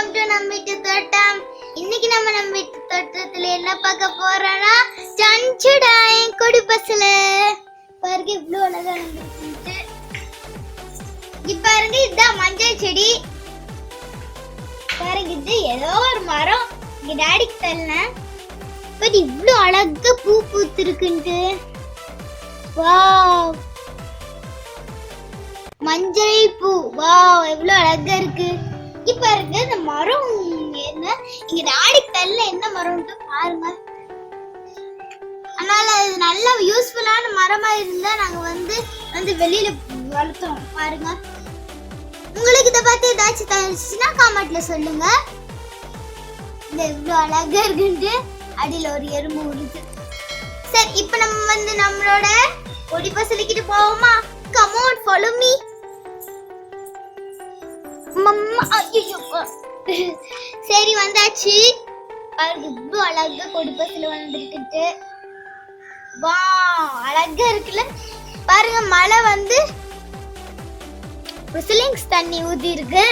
தோட்டம். இன்னைக்கு நம்ம நம்ம வீட்டு தோட்டத்துல என்ன பார்க்க போறோம்னா என் கொடி பசுல. பாருங்க இவ்வளவு அழகா வந்துருக்கு இப்ப பாருங்க இதுதான் மஞ்சள் செடி. பாருங்க இது ஏதோ ஒரு மரம். இங்க டாடிக்கு தரல பட் இவ்வளவு அழகா பூ பூத்திருக்குன்ட்டு. வாவ். மஞ்சள் பூ. வாவ் எவ்வளவு அழகா இருக்கு. இப்ப இருக்கு இந்த மரம் என்ன? இங்க டாடி தள்ள என்ன மரம்னு பாருங்க. அதனால அது நல்ல யூஸ்ஃபுல்லான மரமா இருந்தா நாங்க வந்து வந்து வெளியில வளர்த்துறோம். பாருங்க. உங்களுக்கு இதை பத்தி ஏதாச்சும் தெரிஞ்சுச்சுன்னா காமெண்ட்ல சொல்லுங்க. இந்த இவ்வளோ அழகா இருக்குன்ட்டு அடியில் ஒரு எறும்பு உருது சரி இப்போ நம்ம வந்து நம்மளோட ஒடி பசலிக்கிட்டு போவோமா? கமோன் ஃபாலோ மீ சரி வந்தாச்சு. பாருங்க இவ்வளோ அழகா கொடி பஸ்ல வா அழகா இருக்குல்ல. பாருங்க மழை வந்து விசிலிங்ஸ் தண்ணி ஊதி இருக்கு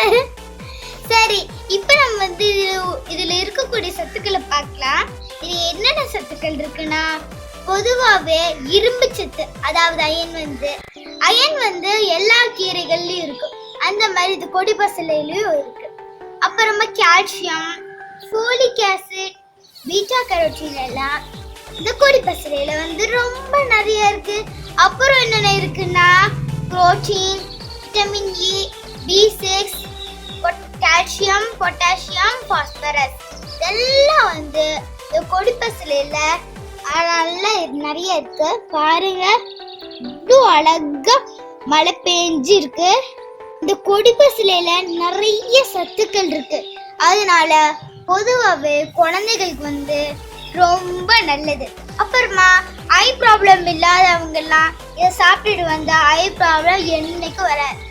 சரி இப்போ நம்ம வந்து இதில் இதுல இருக்கக்கூடிய சத்துக்களை பார்க்கலாம். இது என்னென்ன சத்துக்கள் இருக்குன்னா பொதுவாகவே இரும்பு சத்து அதாவது அயன் வந்து. அயன் வந்து எல்லா கீரைகள்லயும் இருக்கும் அந்த மாதிரி இது கொடி பசலையிலையும் இருக்கு. அப்புறமா calcium folic acid beta carotene எல்லாம் இந்த கொடி பசலையில வந்து ரொம்ப நிறைய இருக்கு. அப்புறம் என்னென்ன இருக்குன்னா protein vitamin E B six calcium potassium phosphorus இதெல்லாம் வந்து இந்த கொடி பசலையில நல்லா நிறைய இருக்கு. பாருங்க. இவ்வளோ அழகா மழை பெஞ்சு இருக்கு இந்த கொடி பசலையில நிறைய சத்துக்கள் இருக்கு. அதனால பொதுவாகவே குழந்தைகளுக்கு வந்து ரொம்ப நல்லது. அப்புறமா ஐ ப்ராப்ளம் இல்லாதவங்கெல்லாம் இதை சாப்பிட்டுட்டு வந்தால் ஐ ப்ராப்ளம் என்னைக்கும் வராது.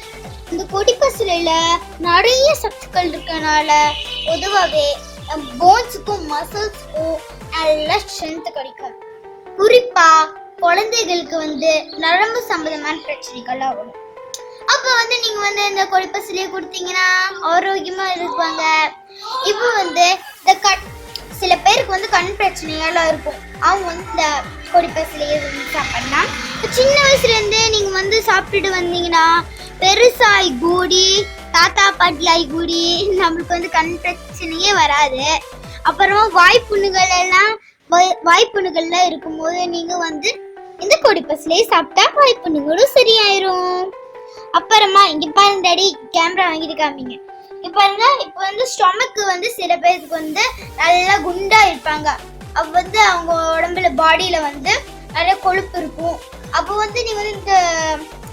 இந்த கொடி பசலையில நிறைய சத்துக்கள் இருக்கனால பொதுவாகவே போன்ஸுக்கும் மசில்ஸுக்கும் நல்ல ஸ்ட்ரென்த் கிடைக்கும். குறிப்பாக குழந்தைகளுக்கு வந்து நரம்பு சம்மந்தமான பிரச்சனைகள்லாம் வரும் அப்போ வந்து நீங்க வந்து இந்த கொடிப்பசிலேயே கொடுத்தீங்கன்னா ஆரோக்கியமா இருப்பாங்க. இப்போ வந்து இந்த கண் சில பேருக்கு வந்து கண் பிரச்சனையெல்லாம் இருக்கும். அவங்க வந்து இந்த கொடிப்பசிலேயே வந்து சாப்பிடலாம். இப்போ சின்ன வயசுல இருந்தே நீங்க வந்து சாப்பிட்டுட்டு வந்தீங்கன்னா பெருசாய் கூடி தாத்தா பாட்டி ஆகி கூடி நம்மளுக்கு வந்து கண் பிரச்சனையே வராது. அப்புறமா வாய்ப்புண்ணுகள் எல்லாம் வாய்- வாய்ப்புண்ணுகள்லாம் இருக்கும்போது நீங்க வந்து இந்த கொடிப்பசிலையை சாப்பிட்டா வாய்ப்புண்ணுகளும் சரியா அப்புறமா இங்க பாருங்க டாடி கேமரா வாங்கிட்டு காமிங்க. இங்க பாருங்க இப்போ வந்து ஸ்டொமக்கு வந்து சில பேருக்கு வந்து நல்லா குண்டா இருப்பாங்க. அப்ப வந்து அவங்க உடம்புல பாடியில வந்து நிறைய கொழுப்பு இருக்கும். அப்போ வந்து நீங்க வந்து இந்த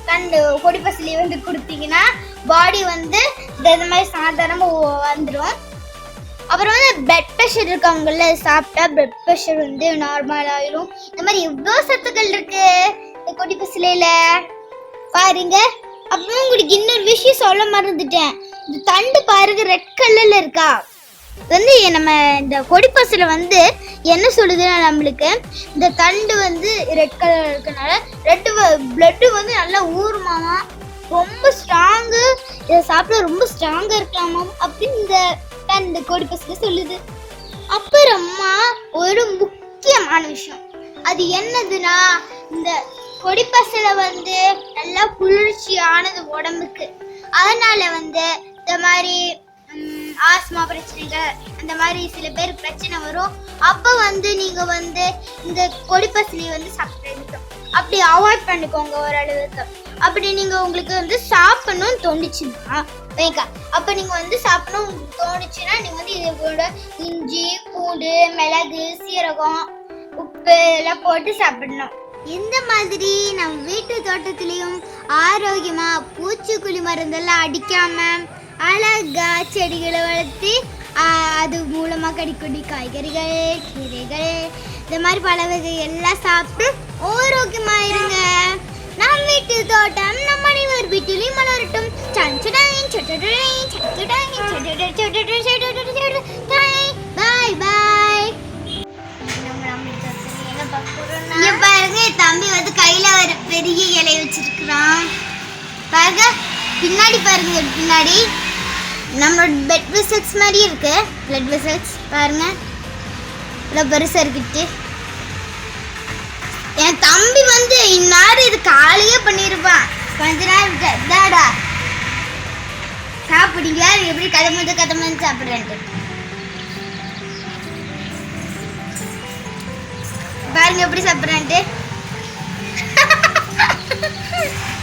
கண்டு கொடிப்பசிலி வந்து கொடுத்தீங்கன்னா பாடி வந்து இந்த மாதிரி சாதாரணமாக வந்துடும் அப்புறம் வந்து பிளட் ப்ரெஷர் இருக்கவங்கள சாப்பிட்டா பிளட் ப்ரெஷர் வந்து நார்மல் ஆயிரும். இந்த மாதிரி எவ்வளோ சத்துக்கள் இருக்கு இந்த கொடி பசிலையில்? பாருங்க. அப்புறம் உங்களுக்கு இன்னொரு விஷயம் சொல்ல மறந்துட்டேன். இந்த தண்டு பாருங்க ரெட் கலர்ல இருக்கா? வந்து நம்ம இந்த கொடிப்பசில வந்து என்ன சொல்லுதுன்னா நம்மளுக்கு? இந்த தண்டு வந்து ரெட் கலர் இருக்கனால ரெட் பிளட்டு வந்து நல்லா ஊறுமாமா ரொம்ப ஸ்ட்ராங்கு இதை சாப்பிட ரொம்ப ஸ்ட்ராங்காக இருக்கலாமா அப்படின்னு இந்த தண்டு கொடிப்பசில சொல்லுது. அப்புறமா ஒரு முக்கியமான விஷயம். அது என்னதுன்னா இந்த கொடிப்பசல வந்து நல்லா குளிர்ச்சியானது உடம்புக்கு. அதனால வந்து இந்த மாதிரி ஆஸ்மா பிரச்சனைகள் அந்த மாதிரி சில பேர் பிரச்சனை வரும். அப்போ வந்து நீங்கள் வந்து இந்த கொடிப்பசலையை வந்து சாப்பிட்டு அப்படி அவாய்ட் பண்ணிக்கோங்க ஓரளவுக்கு. அப்படி நீங்கள் உங்களுக்கு வந்து சாப்பிடணும்னு தோணுச்சுன்னா வைக்கா அப்போ நீங்கள் வந்து சாப்பிடணும் உங்களுக்கு தோணுச்சுன்னா நீங்கள் வந்து இது கூட இஞ்சி பூண்டு மிளகு சீரகம் உப்பு எல்லாம் போட்டு சாப்பிடணும். இந்த மாதிரி நம்ம வீட்டு தோட்டத்திலையும் ஆரோக்கியமா பூச்சிக்கொல்லி மருந்தெல்லாம் அடிக்காம அழகா செடிகளை வளர்த்து அது மூலமா கிடைக்கக்கூடிய காய்கறிகள் கீரைகள் இந்த மாதிரி பல வகை எல்லாம் சாப்பிட்டு ஆரோக்கியமா இருங்க. நம் வீட்டு தோட்டம் நம் அனைவர் வீட்டிலையும் மலரட்டும். சஞ்சுடாய் சட்டுடாய் சட்டுடாய் பாய் பெரிய இலை வச்சிருக்கிறான். பாருங்க பின்னாடி பாருங்க பின்னாடி. நம்மளோட பெட் விசல்ஸ் மாதிரி இருக்கு. பிளட் விசல்ஸ் பாருங்க. இவ்வளோ பெருசாக இருக்கிட்டு. என் தம்பி வந்து இந்நாடு இது காலையே பண்ணியிருப்பான் கொஞ்ச நேரம் தாடா சாப்பிடுங்களா எப்படி கதை முத கதை முத சாப்பிட்றேன்ட்டு. பாருங்க எப்படி சாப்பிட்றேன்ட்டு. Ha ha ha!